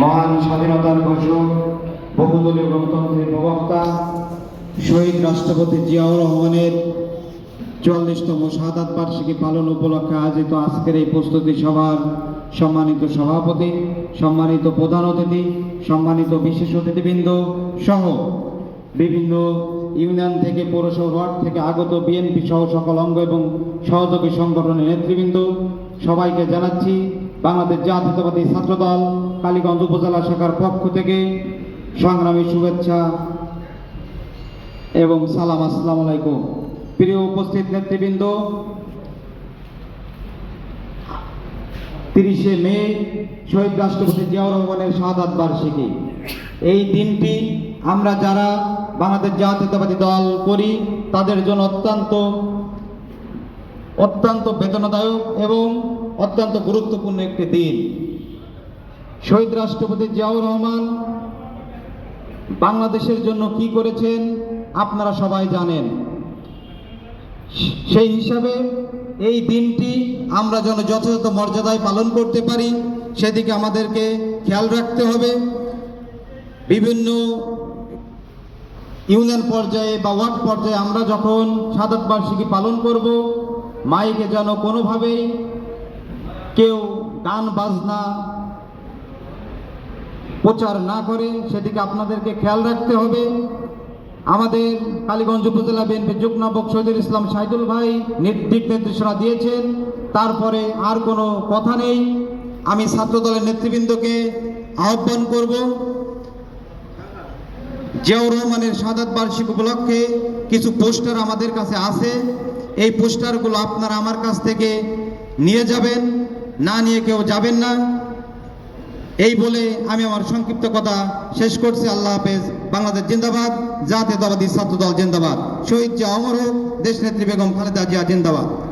মহান স্বাধীনতার ঘোষক, বহুদলীয় গণতন্ত্রের প্রবক্তা, শহীদ রাষ্ট্রপতি জিয়াউর রহমানের চুয়াল্লিশতম শাহাদ বার্ষিকী পালন উপলক্ষে আয়োজিত আজকের এই প্রস্তুতি সভার সম্মানিত সভাপতি, সম্মানিত প্রধান অতিথি, সম্মানিত বিশেষ অতিথিবৃন্দ সহ বিভিন্ন ইউনিয়ন থেকে পৌরসভা ওয়ার্ড থেকে আগত বিএনপি সহ সকল অঙ্গ এবং সহযোগী সংগঠনের নেতৃবৃন্দ সবাইকে জানাচ্ছি, বাংলাদেশ জাতীয়তাবাদী ছাত্রদল, কালীগঞ্জ উপজেলা শাখার পক্ষ থেকে সংগ্রামী শুভেচ্ছা এবং সালাম, আসসালামু আলাইকুম। প্রিয় উপস্থিত নেতৃবৃন্দ, তিরিশে মে, শহীদ রাষ্ট্রপতি জিয়াউর রহমানের শাহাদ বার্ষিকী। এই দিনটি আমরা যারা বাংলাদেশ জাতীয়তাবাদী দল করি, তাদের জন্য অত্যন্ত অত্যন্ত বেদনাদায়ক এবং অত্যন্ত গুরুত্বপূর্ণ একটি দিন। শহীদ রাষ্ট্রপতি জিয়াউর রহমান বাংলাদেশের জন্য কি করেছেন আপনারা সবাই জানেন। সেই হিসাবে এই দিনটি আমরা যেন যথাযথ মর্যাদায় পালন করতে পারি, সেদিকে আমাদেরকে খেয়াল রাখতে হবে। বিভিন্ন ইউনিয়ন পর্যায়ে বা ওয়ার্ড পর্যায়ে আমরা যখন সাদাত বার্ষিকী পালন করব মাইকে যেন কোনোভাবেই কেউ গান, বাজনা প্রচার না করে সেদিকে আপনাদেরকে খেয়াল রাখতে হবে। আমাদের কালীগঞ্জ উপজেলা বিএনপি যুগনাবক শহীদুল ইসলাম সাইদুল ভাই নির- দিক নির্দেশনা দিয়েছেন। তারপরে আর কোনো কথা নেই। আমি ছাত্রদলের নেতৃবৃন্দকে আহ্বান করব, জিয়াউর রহমানের সাদাত বার্ষিক উপলক্ষে কিছু পোস্টার আমাদের কাছে আছে। এই পোস্টারগুলো আপনারা আমার কাছ থেকে নিয়ে যাবেন, না নিয়ে কেউ যাবেন না। এই বলে আমি আমার সংক্ষিপ্ত কথা শেষ করছি। আল্লাহ হাফেজ। বাংলাদেশ জিন্দাবাদ। জাতীয়তাবাদী ছাত্রদল জিন্দাবাদ। শহীদ জিয়া অমর হোক, দেশনেত্রী বেগম খালেদা জিয়া জিন্দাবাদ।